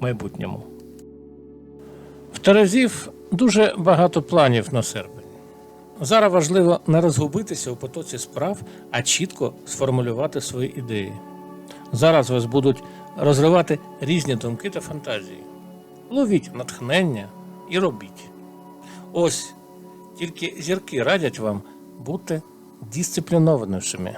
майбутньому. В Терезів дуже багато планів на серпень. Зараз важливо не розгубитися у потоці справ, а чітко сформулювати свої ідеї. Зараз вас будуть розривати різні думки та фантазії. Ловіть натхнення і робіть. Ось тільки зірки радять вам бути дисциплінованішими.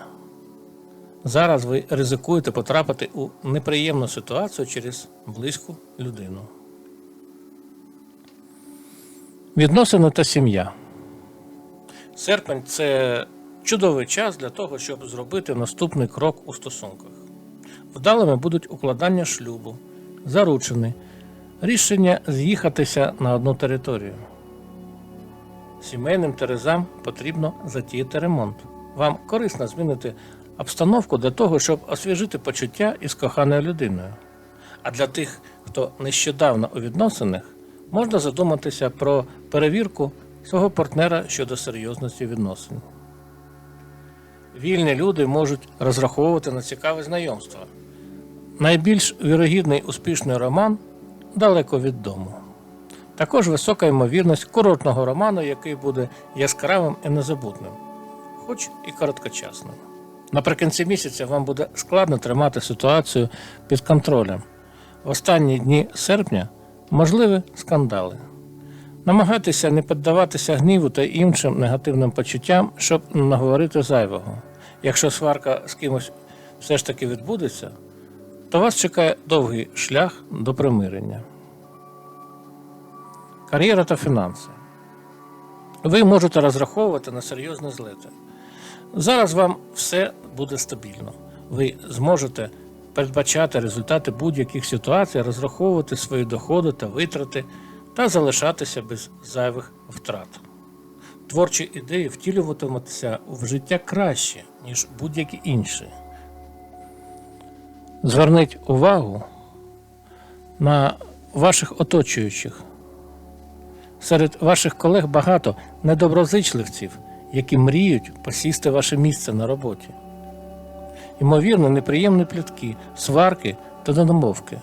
Зараз ви ризикуєте потрапити у неприємну ситуацію через близьку людину. Відносини та сім'я. Серпень це чудовий час для того, щоб зробити наступний крок у стосунках. Вдалими будуть укладання шлюбу, заручини, рішення з'їхатися на одну територію. Сімейним терезам потрібно затіяти ремонт. Вам корисно змінити обстановку для того, щоб освіжити почуття із коханою людиною. А для тих, хто нещодавно у відносинах, можна задуматися про перевірку свого партнера щодо серйозності відносин. Вільні люди можуть розраховувати на цікаве знайомство. Найбільш вірогідний успішний роман далеко від дому. Також висока ймовірність курортного роману, який буде яскравим і незабутним, хоч і короткочасним. Наприкінці місяця вам буде складно тримати ситуацію під контролем. В останні дні серпня можливі скандали. Намагайтеся не піддаватися гніву та іншим негативним почуттям, щоб не наговорити зайвого. Якщо сварка з кимось все ж таки відбудеться, то вас чекає довгий шлях до примирення. Кар'єра та фінанси. Ви можете розраховувати на серйозні злети. Зараз вам все буде стабільно. Ви зможете передбачати результати будь-яких ситуацій, розраховувати свої доходи та витрати та залишатися без зайвих втрат. Творчі ідеї втілюватимуться в життя краще, ніж будь-які інші. Зверніть увагу на ваших оточуючих. Серед ваших колег багато недоброзичливців, які мріють посісти ваше місце на роботі. Ймовірно, неприємні плітки, сварки та недомовки.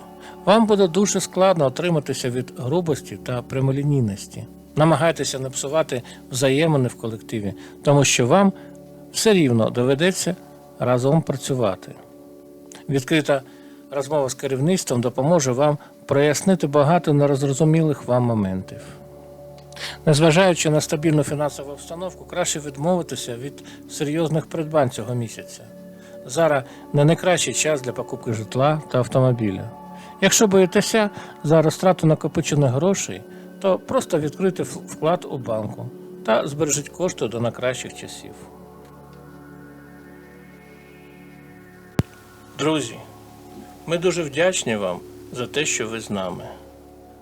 Вам буде дуже складно отриматися від грубості та прямолінійності. Намагайтеся не псувати взаємини в колективі, тому що вам все рівно доведеться разом працювати. Відкрита розмова з керівництвом допоможе вам прояснити багато нерозрозумілих вам моментів. Незважаючи на стабільну фінансову обстановку, краще відмовитися від серйозних придбань цього місяця. Зараз не найкращий час для покупки житла та автомобіля. Якщо боїтеся за розтрату накопичених грошей, то просто відкрити вклад у банку та збережіть кошти до найкращих часів. Друзі, ми дуже вдячні вам за те, що ви з нами.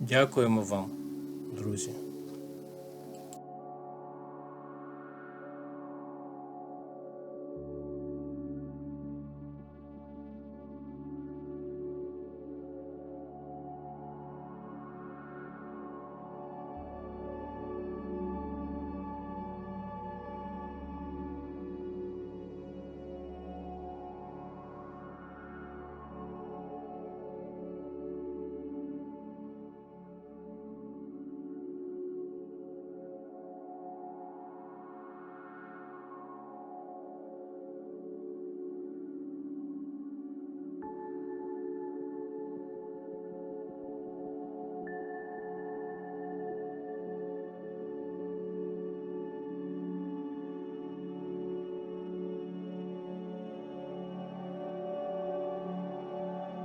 Дякуємо вам, друзі.